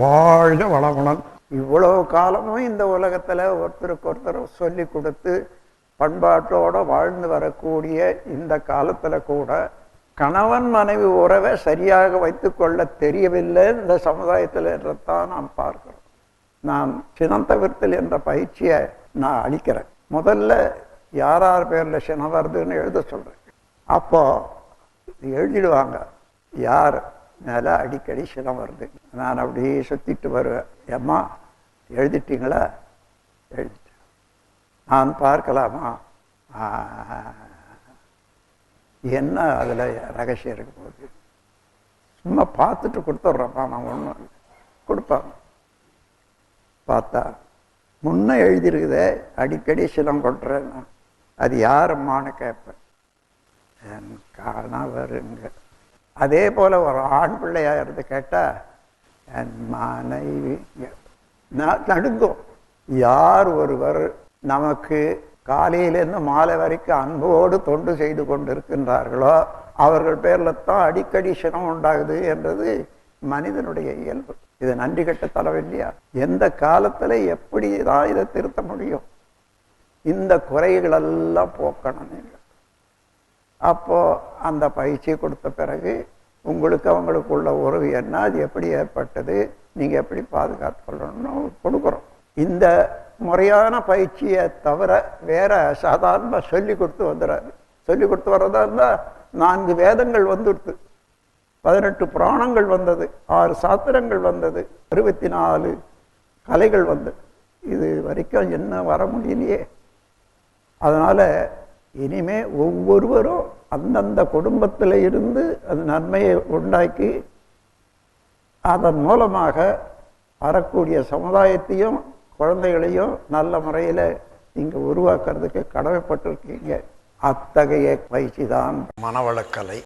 வாழ்க வளமுடன். இவ்வளவு காலமும் இந்த உலகத்தில் ஒருத்தருக்கு ஒருத்தர் சொல்லி கொடுத்து பண்பாட்டோடு வாழ்ந்து வரக்கூடிய இந்த காலத்தில் கூட கணவன் மனைவி உறவை சரியாக வைத்துக்கொள்ள தெரியவில்லை இந்த சமுதாயத்தில் என்றதான் நாம் பார்க்கிறோம். நான் சினந்தவிர்த்தல் என்ற பயிற்சியை நான் அளிக்கிறேன். முதல்ல யார் யார் பேரில் சினம் வருதுன்னு எழுத சொல்கிறேன் அப்போ எழுதிடுவாங்க. யார்? அதனால் அடிக்கடி சினம் வருது. நான் அப்படியே சுற்றிட்டு வருவேன். ஏம்மா எழுதிட்டீங்களா? எழுதிட்டேன். நான் பார்க்கலாமா? என்ன அதில் ரகசியம் இருக்க போகுது? சும்மா பார்த்துட்டு கொடுத்துட்றப்பா நான் ஒன்றும் கொடுப்பேன் பார்த்தா முன்ன எழுதியிருக்குதே அடிக்கடி சிலம் கொட்டுறேன் அது யாரம்மான்னு கேட்பேன். என் கணவருங்க. அதே போல் ஒரு ஆண் பிள்ளையாக இருந்து கேட்டால் என் மனைவி நான் நடுங்கும். யார் ஒருவர் நமக்கு காலையிலேருந்து மாலை வரைக்கும் அன்போடு தொண்டு செய்து கொண்டிருக்கின்றார்களோ அவர்கள் பேரில் தான் அடிக்கடி சினம் உண்டாகுது என்றது மனிதனுடைய இயல்பு. இது நன்றி கட்ட தலைவில்லையா எந்த காலத்தில் எப்படி தான் இதை திருத்த முடியும்? இந்த குறைகளெல்லாம் போக்கணும் நீங்கள் அப்போது அந்த பயிற்சி கொடுத்த பிறகு உங்களுக்கு அவங்களுக்குள்ள உறவு என்ன அது எப்படி ஏற்பட்டது நீங்கள் எப்படி பாதுகாத்து கொள்ளணும்னு கொடுக்குறோம். இந்த முறையான பயிற்சியை தவிர வேற சாதாரணமாக சொல்லி கொடுத்து வந்துடுறாரு சொல்லி கொடுத்து வர்றதா இருந்தால் நான்கு வேதங்கள் வந்துடுது. பதினெட்டு புராணங்கள் வந்தது ஆறு சாத்திரங்கள் வந்தது அறுபத்தி நாலு கலைகள் வந்தது. இது வரைக்கும் என்ன வர முடியலையே. அதனால் இனிமே ஒவ்வொருவரும் அந்தந்த குடும்பத்தில் இருந்து அது நன்மையை உண்டாக்கி அதன் மூலமாக வரக்கூடிய சமுதாயத்தையும் குழந்தைகளையும் நல்ல முறையில் நீங்கள் உருவாக்குறதுக்கு கடமைப்பட்டிருக்கீங்க. அத்தகைய பயிற்சி தான் மனவளக்கலை.